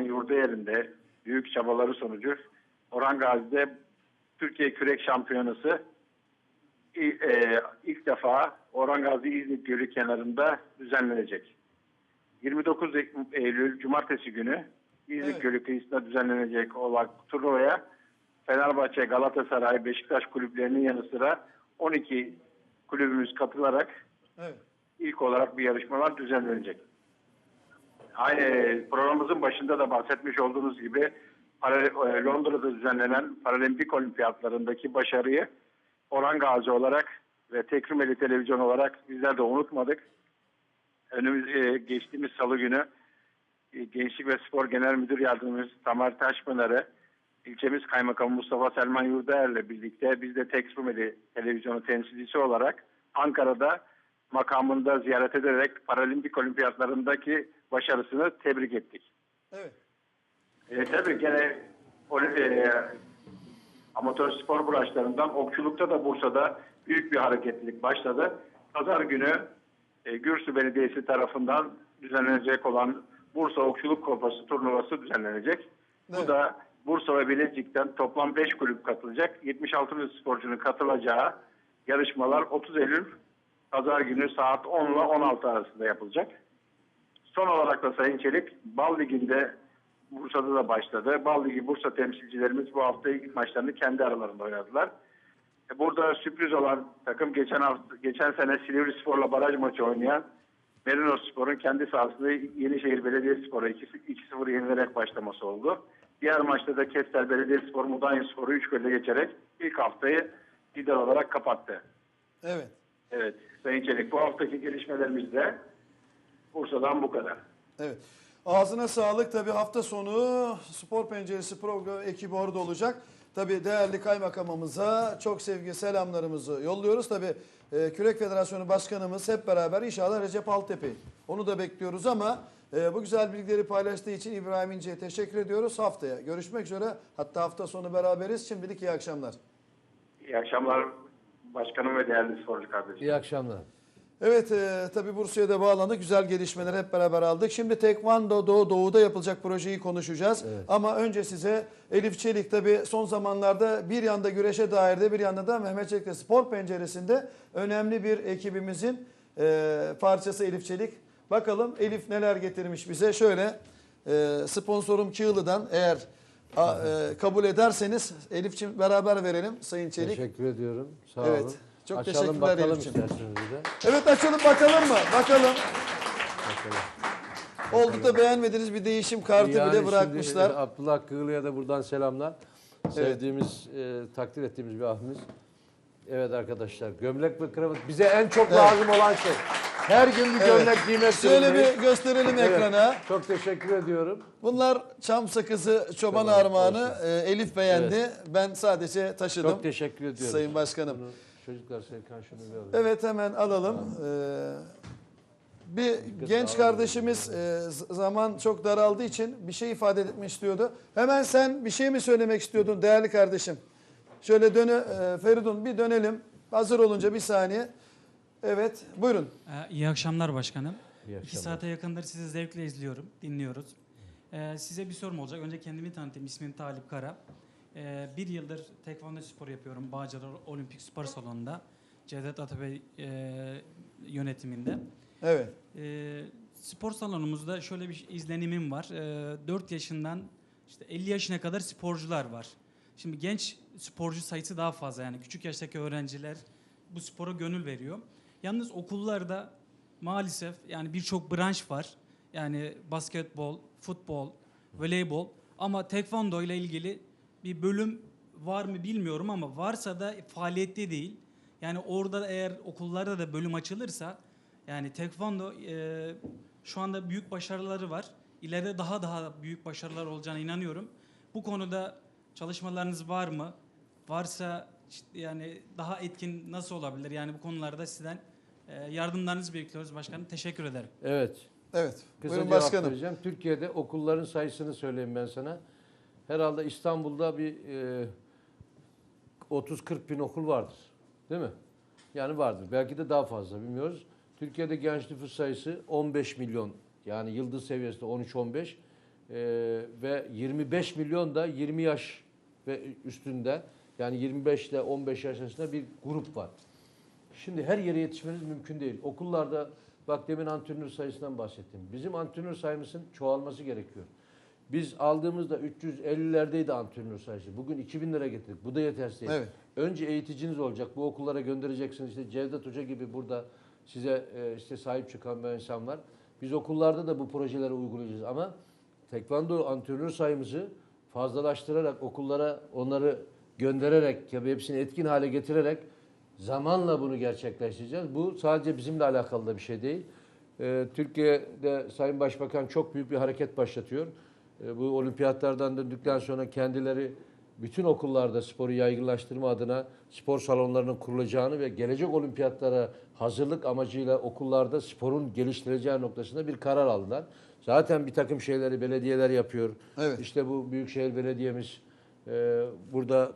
yurdu yerinde büyük çabaları sonucu Orhan Gazi'de Türkiye Kürek Şampiyonası i- e, ilk defa Orhan Gazi İznik Gölü kenarında düzenlenecek. 29 Eylül Cumartesi günü İznik Evet. Gölü kıyısında düzenlenecek olan turnuvaya Fenerbahçe, Galatasaray, Beşiktaş kulüplerinin yanı sıra 12 kulübümüz katılarak Evet. ilk olarak bir yarışmalar düzenlenecek. Aynı programımızın başında da bahsetmiş olduğunuz gibi e, Londra'da düzenlenen Paralimpik Olimpiyatlarındaki başarıyı Orhan Gazi olarak ve Tekrimeli Televizyon olarak bizler de unutmadık. Önümüz e, geçtiğimiz salı günü e, Gençlik ve Spor Genel Müdür Yardımcımız Tamer Taşpınar'ı ilçemiz Kaymakamı Mustafa Selman Yurdaer'le birlikte biz de Tekrimeli Televizyonu temsilcisi olarak Ankara'da makamında ziyaret ederek Paralimpik Olimpiyatlarındaki başarısını tebrik ettik. Evet. E, tabii gene e, amatör spor branşlarından okçulukta da Bursa'da büyük bir hareketlilik başladı. Pazar günü e, Gürsü Belediyesi tarafından düzenlenecek olan Bursa Okçuluk Kupası turnuvası düzenlenecek. Evet. Bu da Bursa ve Bilecik'ten toplam 5 kulüp katılacak. 76 bin sporcunun katılacağı yarışmalar 30 Eylül Pazar günü saat 10 ile 16 arasında yapılacak. Son olarak da Sayın Çelik, Bal Ligi'nde Bursa'da da başladı. Bal Ligi Bursa temsilcilerimiz bu hafta ilk maçlarını kendi aralarında oynadılar. E, Burada sürpriz olan takım geçen hafta, geçen sene Silivri Spor'la baraj maçı oynayan Merino Spor'un kendi sahasında Yenişehir Belediyespor'a 2-0 yenilerek başlaması oldu. Diğer maçta da Kestel Belediyespor Mudanya Spor'u 3 golle geçerek ilk haftayı lider olarak kapattı. Evet. Evet Sayın Çelik bu haftaki gelişmelerimiz de Bursa'dan bu kadar. Evet. Ağzına sağlık. Tabii hafta sonu Spor Penceresi program ekibi orada olacak. Tabii değerli kaymakamımıza çok sevgi selamlarımızı yolluyoruz. Tabii e, Kürek Federasyonu Başkanımız hep beraber inşallah Recep Altepe. Onu da bekliyoruz ama e, bu güzel bilgileri paylaştığı için İbrahim İnce'ye teşekkür ediyoruz. Haftaya görüşmek üzere. Hatta hafta sonu beraberiz. Şimdilik iyi akşamlar. İyi akşamlar başkanım ve değerli sporcu kardeşim. İyi akşamlar. Evet e, tabi Bursa'ya da bağlandık. Güzel gelişmeler hep beraber aldık. Şimdi Tekvando Doğu Doğu'da yapılacak projeyi konuşacağız. Ama önce size Elif Çelik tabi son zamanlarda bir yanda güreşe dair de bir yanda da Mehmet Çelik'te spor penceresinde önemli bir ekibimizin e, parçası Elif Çelik. Bakalım Elif neler getirmiş bize. Şöyle e, sponsorum Çığlı'dan eğer a, e, kabul ederseniz Elif'ciğim beraber verelim Sayın Çelik. Teşekkür ediyorum. Sağ Evet. olun. Çok Açalım teşekkürler bakalım Elif'ciğim. isterseniz bir de. Evet açalım bakalım mı? Bakalım. Bakalım. Oldu da beğenmediniz bir değişim kartı Yani bile şimdi, bırakmışlar. e, Abdullah Kığılı'ya da buradan selamlar. Sevdiğimiz, e, takdir ettiğimiz bir abimiz. Evet arkadaşlar gömlek ve kravat bize en çok lazım olan şey. Her gün bir gömlek giymek Şöyle zorundayız. bir gösterelim Evet, ekrana. Çok teşekkür ediyorum. Bunlar çam sakızı çoban armağanı. Ee, Elif beğendi. Ben sadece taşıdım. Çok teşekkür ediyorum. Sayın Başkanım. Çocuklar Serkan şunu bir alayım. Evet hemen alalım. Ee, bir genç kardeşimiz e, zaman çok daraldığı için bir şey ifade etmek istiyordu. Hemen sen bir şey mi söylemek istiyordun değerli kardeşim? Şöyle dönü e, Feridun bir dönelim. Hazır olunca bir saniye. Evet buyurun. Ee, İyi akşamlar başkanım. İyi İki akşamlar. saate yakındır sizi zevkle izliyorum, dinliyoruz. Ee, size bir sorum olacak. Önce kendimi tanıtayım. İsmim Talip Kara. Ee, bir yıldır tekvando spor yapıyorum. Bağcılar Olimpik Spor Salonu'nda. Cevdet Atabey e, yönetiminde. Evet. Ee, spor salonumuzda şöyle bir izlenimim var. Ee, 4 yaşından işte 50 yaşına kadar sporcular var. Şimdi genç sporcu sayısı daha fazla yani küçük yaştaki öğrenciler bu spora gönül veriyor. Yalnız okullarda maalesef yani birçok branş var. Yani basketbol, futbol, voleybol ama tekvando ile ilgili bir bölüm var mı bilmiyorum ama varsa da faaliyette değil. Yani orada eğer okullarda da bölüm açılırsa yani tekvando e, şu anda büyük başarıları var. İleride daha daha büyük başarılar olacağına inanıyorum. Bu konuda çalışmalarınız var mı? Varsa yani daha etkin nasıl olabilir? Yani bu konularda sizden e, yardımlarınızı bekliyoruz başkanım. Teşekkür ederim. Evet. Evet. Kısa Buyurun cevap başkanım. vereceğim. Türkiye'de okulların sayısını söyleyeyim ben sana. Herhalde İstanbul'da bir e, 30-40 bin okul vardır. Değil mi? Yani vardır. Belki de daha fazla bilmiyoruz. Türkiye'de genç nüfus sayısı 15 milyon. Yani yıldız seviyesinde 13-15. ve 25 milyon da 20 yaş ve üstünde yani 25 ile 15 yaş arasında bir grup var. Şimdi her yere yetişmeniz mümkün değil. Okullarda bak demin antrenör sayısından bahsettim. Bizim antrenör sayımızın çoğalması gerekiyor. Biz aldığımızda 350'lerdeydi antrenör sayısı. Bugün 2000 lira getirdik. Bu da yetersiz değil. Evet. Önce eğiticiniz olacak. Bu okullara göndereceksiniz. İşte Cevdet Hoca gibi burada size e, işte sahip çıkan bir insan var. Biz okullarda da bu projeleri uygulayacağız ama tekvando antrenör sayımızı fazlalaştırarak okullara onları göndererek ya hepsini etkin hale getirerek zamanla bunu gerçekleştireceğiz. Bu sadece bizimle alakalı da bir şey değil. Ee, Türkiye'de Sayın Başbakan çok büyük bir hareket başlatıyor. Ee, bu olimpiyatlardan döndükten sonra kendileri bütün okullarda sporu yaygınlaştırma adına spor salonlarının kurulacağını ve gelecek olimpiyatlara hazırlık amacıyla okullarda sporun geliştirileceği noktasında bir karar aldılar. Zaten bir takım şeyleri belediyeler yapıyor. Evet. İşte bu Büyükşehir Belediye'miz e, burada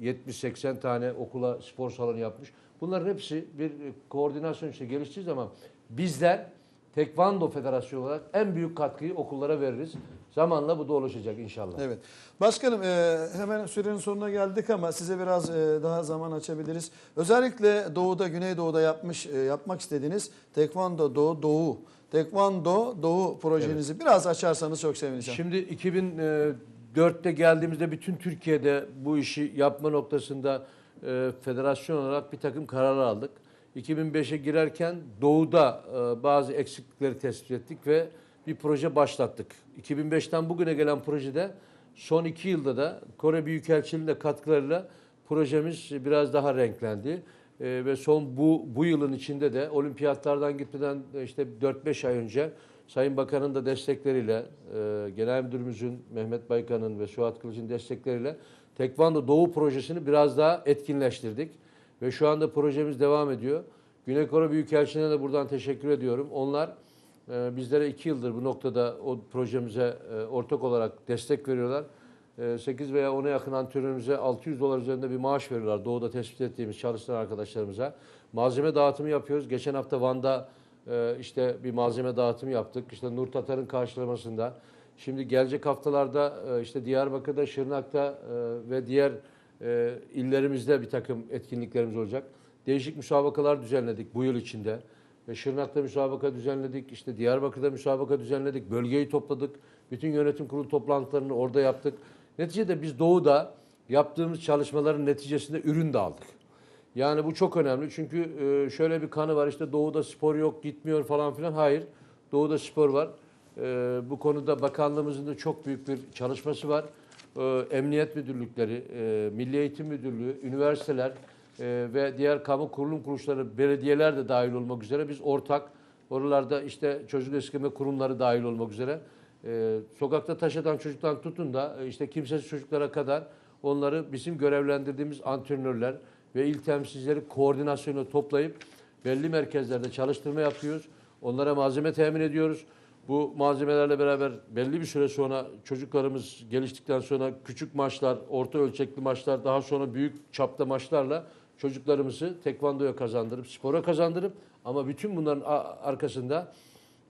70-80 tane okula spor salonu yapmış. Bunların hepsi bir e, koordinasyon işte geliştiği zaman bizler Tekvando Federasyonu olarak en büyük katkıyı okullara veririz. Zamanla bu da oluşacak inşallah. Evet. Başkanım e, hemen sürenin sonuna geldik ama size biraz e, daha zaman açabiliriz. Özellikle Doğu'da, Güneydoğu'da yapmış e, yapmak istediğiniz Tekvando Doğu Doğu, Tekvando Doğu projenizi biraz açarsanız çok sevineceğim. Şimdi 2004'te geldiğimizde bütün Türkiye'de bu işi yapma noktasında e, federasyon olarak bir takım kararlar aldık. 2005'e girerken doğuda e, bazı eksiklikleri tespit ettik ve bir proje başlattık. 2005'ten bugüne gelen projede son iki yılda da Kore Büyükelçiliği'nin de katkılarıyla projemiz biraz daha renklendi. E, ve son bu bu yılın içinde de olimpiyatlardan gitmeden e, işte 4-5 ay önce Sayın Bakan'ın da destekleriyle, Genel Müdürümüzün Mehmet Baykan'ın ve Suat Kılıç'ın destekleriyle Tekvando Doğu projesini biraz daha etkinleştirdik. Ve şu anda projemiz devam ediyor. Güney Kore Büyükelçiliğine de buradan teşekkür ediyorum. Onlar e, bizlere iki yıldır bu noktada o projemize e, ortak olarak destek veriyorlar. E, 8 veya 10'a yakın antrenörümüze 600 dolar üzerinde bir maaş veriyorlar. Doğuda tespit ettiğimiz çalışan arkadaşlarımıza. Malzeme dağıtımı yapıyoruz. Geçen hafta Van'da e, işte bir malzeme dağıtımı yaptık. İşte Nur Tatar'ın karşılamasında. Şimdi gelecek haftalarda e, işte Diyarbakır'da, Şırnak'ta e, ve diğer e, illerimizde bir takım etkinliklerimiz olacak. Değişik müsabakalar düzenledik bu yıl içinde. Ve Şırnak'ta müsabaka düzenledik, işte Diyarbakır'da müsabaka düzenledik, bölgeyi topladık. Bütün yönetim kurulu toplantılarını orada yaptık. Neticede biz Doğu'da yaptığımız çalışmaların neticesinde ürün de aldık. Yani bu çok önemli çünkü e, şöyle bir kanı var işte Doğu'da spor yok gitmiyor falan filan. Hayır Doğu'da spor var. E, bu konuda bakanlığımızın da çok büyük bir çalışması var. E, Emniyet müdürlükleri, e, Milli Eğitim Müdürlüğü, üniversiteler e, ve diğer kamu kurulum kuruluşları, belediyeler de dahil olmak üzere biz ortak oralarda işte çocuk eskime kurumları dahil olmak üzere e, sokakta taş atan çocuktan tutun da e, işte kimsesiz çocuklara kadar onları bizim görevlendirdiğimiz antrenörler ve il temsilcileri koordinasyonu toplayıp belli merkezlerde çalıştırma yapıyoruz. Onlara malzeme temin ediyoruz. Bu malzemelerle beraber belli bir süre sonra çocuklarımız geliştikten sonra küçük maçlar, orta ölçekli maçlar, daha sonra büyük çapta maçlarla çocuklarımızı tekvandoya kazandırıp, spora kazandırıp ama bütün bunların arkasında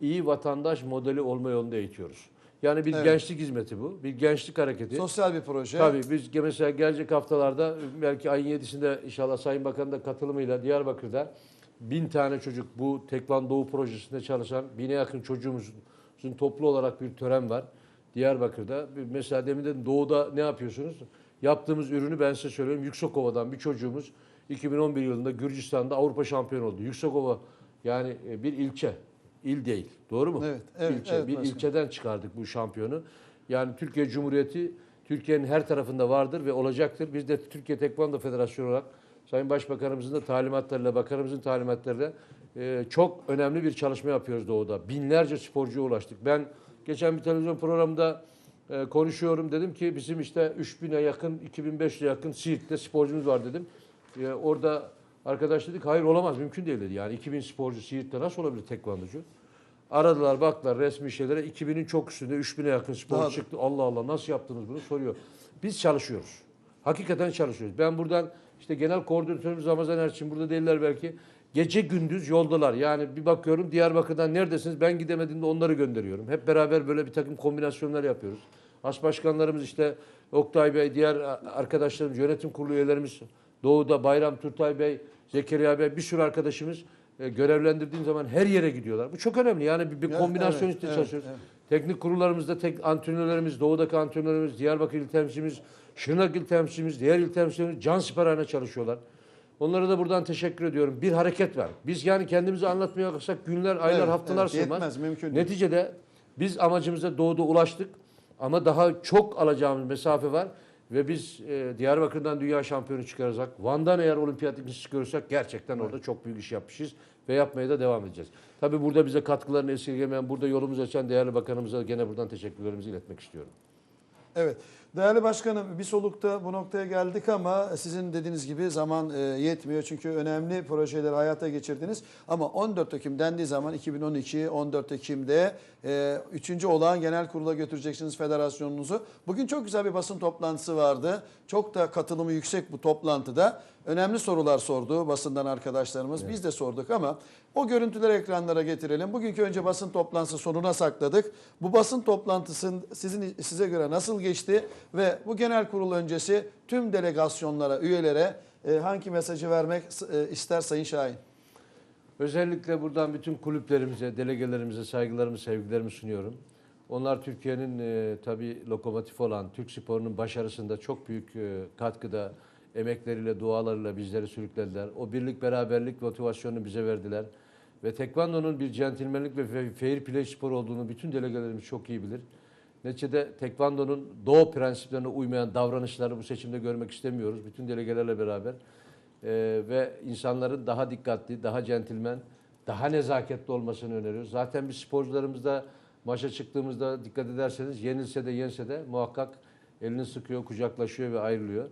iyi vatandaş modeli olma yolunda eğitiyoruz. Yani bir Evet. gençlik hizmeti bu. Bir gençlik hareketi. Sosyal bir proje. Tabii biz mesela gelecek haftalarda belki ayın 7'sinde inşallah Sayın Bakan'ın da katılımıyla Diyarbakır'da bin tane çocuk bu Tekvan Doğu projesinde çalışan bine yakın çocuğumuzun toplu olarak bir tören var Diyarbakır'da. Mesela demin dedim Doğu'da ne yapıyorsunuz? Yaptığımız ürünü ben size söyleyeyim. Yüksekova'dan bir çocuğumuz 2011 yılında Gürcistan'da Avrupa şampiyonu oldu. Yüksekova yani e, bir ilçe, il değil. Doğru mu? Evet, evet, İlçe. evet bir başkanım. ilçeden çıkardık bu şampiyonu. Yani Türkiye Cumhuriyeti Türkiye'nin her tarafında vardır ve olacaktır. Biz de Türkiye Tekvando Federasyonu olarak Sayın Başbakanımızın da talimatlarıyla, bakanımızın talimatlarıyla e, çok önemli bir çalışma yapıyoruz Doğu'da. Binlerce sporcuya ulaştık. Ben geçen bir televizyon programında e, konuşuyorum. Dedim ki bizim işte 3000'e yakın, 2500'e yakın Siirt'te sporcumuz var dedim. E, orada arkadaş dedik hayır olamaz mümkün değil dedi. Yani 2000 sporcu Siirt'te nasıl olabilir tekvandocu? Aradılar baktılar resmi şeylere 2000'in çok üstünde 3000'e yakın sporcu Daha da- çıktı. Allah Allah nasıl yaptınız bunu soruyor. Biz çalışıyoruz. Hakikaten çalışıyoruz. Ben buradan İşte genel koordinatörümüz Ramazan Erçin burada değiller belki. Gece gündüz yoldalar. Yani bir bakıyorum Diyarbakır'dan neredesiniz? Ben gidemediğimde onları gönderiyorum. Hep beraber böyle bir takım kombinasyonlar yapıyoruz. As başkanlarımız işte Oktay Bey, diğer arkadaşlarımız, yönetim kurulu üyelerimiz Doğu'da Bayram Turtay Bey, Zekeriya Bey bir sürü arkadaşımız e, görevlendirdiğim zaman her yere gidiyorlar. Bu çok önemli. Yani bir, bir Evet, kombinasyon evet, işte evet, çalışıyoruz. evet. Teknik kurullarımızda tek antrenörlerimiz, Doğu'daki antrenörlerimiz, Diyarbakır il temsilcimiz, Şırnak il temsilcimiz, diğer il temsilcilerimiz can siparhane çalışıyorlar. Onlara da buradan teşekkür ediyorum. Bir hareket var. Biz yani kendimizi anlatmaya kalksak günler, aylar, Evet, haftalar evet, sürmez. yetmez, mümkün değil. Neticede biz amacımıza doğuda ulaştık ama daha çok alacağımız mesafe var ve biz e, Diyarbakır'dan dünya şampiyonu çıkaracak. Van'dan eğer olimpiyat ikincisi çıkarırsak gerçekten orada çok büyük iş yapmışız ve yapmaya da devam edeceğiz. Tabii burada bize katkılarını esirgemeyen, burada yolumuzu açan değerli bakanımıza gene buradan teşekkürlerimizi iletmek istiyorum. Evet. Değerli başkanım bir solukta bu noktaya geldik ama sizin dediğiniz gibi zaman e, yetmiyor. Çünkü önemli projeleri hayata geçirdiniz. Ama 14 Ekim dendiği zaman 2012 14 Ekim'de e, 3. olağan genel kurula götüreceksiniz federasyonunuzu. Bugün çok güzel bir basın toplantısı vardı. Çok da katılımı yüksek bu toplantıda. Önemli sorular sordu basından arkadaşlarımız. Biz de sorduk ama o görüntüleri ekranlara getirelim. Bugünkü önce basın toplantısı sonuna sakladık. Bu basın toplantısının sizin size göre nasıl geçti ve bu genel kurul öncesi tüm delegasyonlara, üyelere e, hangi mesajı vermek e, ister Sayın Şahin? Özellikle buradan bütün kulüplerimize, delegelerimize saygılarımı, sevgilerimi sunuyorum. Onlar Türkiye'nin e, tabii lokomotifi olan Türk sporunun başarısında çok büyük e, katkıda, emekleriyle, dualarıyla bizleri sürüklediler. O birlik, beraberlik motivasyonunu bize verdiler. Ve tekvandonun bir centilmenlik ve fair play spor olduğunu bütün delegelerimiz çok iyi bilir. Neticede tekvandonun doğu prensiplerine uymayan davranışları bu seçimde görmek istemiyoruz. Bütün delegelerle beraber. Ee, ve insanların daha dikkatli, daha centilmen, daha nezaketli olmasını öneriyoruz. Zaten biz sporcularımızda maça çıktığımızda dikkat ederseniz yenilse de yense de muhakkak elini sıkıyor, kucaklaşıyor ve ayrılıyor.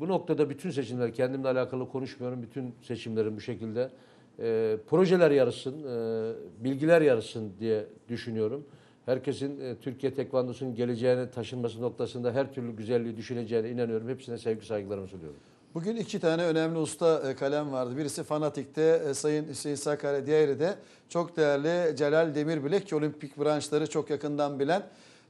Bu noktada bütün seçimler, kendimle alakalı konuşmuyorum, bütün seçimlerin bu şekilde e, projeler yarışsın, e, bilgiler yarışsın diye düşünüyorum. Herkesin e, Türkiye tekvandosunun geleceğine taşınması noktasında her türlü güzelliği düşüneceğine inanıyorum. Hepsine sevgi saygılarımı sunuyorum. Bugün iki tane önemli usta e, kalem vardı. Birisi Fanatik'te e, Sayın Hüseyin Sakarya, diğeri de çok değerli Celal Demirbilek ki olimpik branşları çok yakından bilen.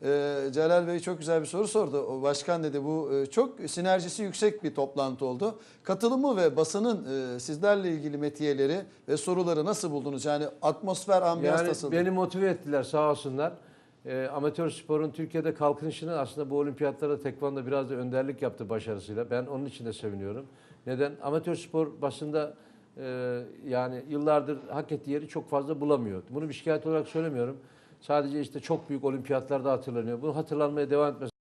E, Celal Bey çok güzel bir soru sordu. O Başkan dedi bu e, çok sinerjisi yüksek bir toplantı oldu. Katılımı ve basının e, sizlerle ilgili metiyeleri ve soruları nasıl buldunuz? Yani atmosfer, ambiyans Yani nasıldı? beni motive ettiler sağ olsunlar. Ee, amatör sporun Türkiye'de kalkınışını aslında bu olimpiyatlarda tekvando biraz da önderlik yaptı başarısıyla. Ben onun için de seviniyorum. Neden? Amatör spor basında e, yani yıllardır hak ettiği yeri çok fazla bulamıyor. Bunu bir şikayet olarak söylemiyorum. Sadece işte çok büyük olimpiyatlarda hatırlanıyor. Bunu hatırlanmaya devam etmesi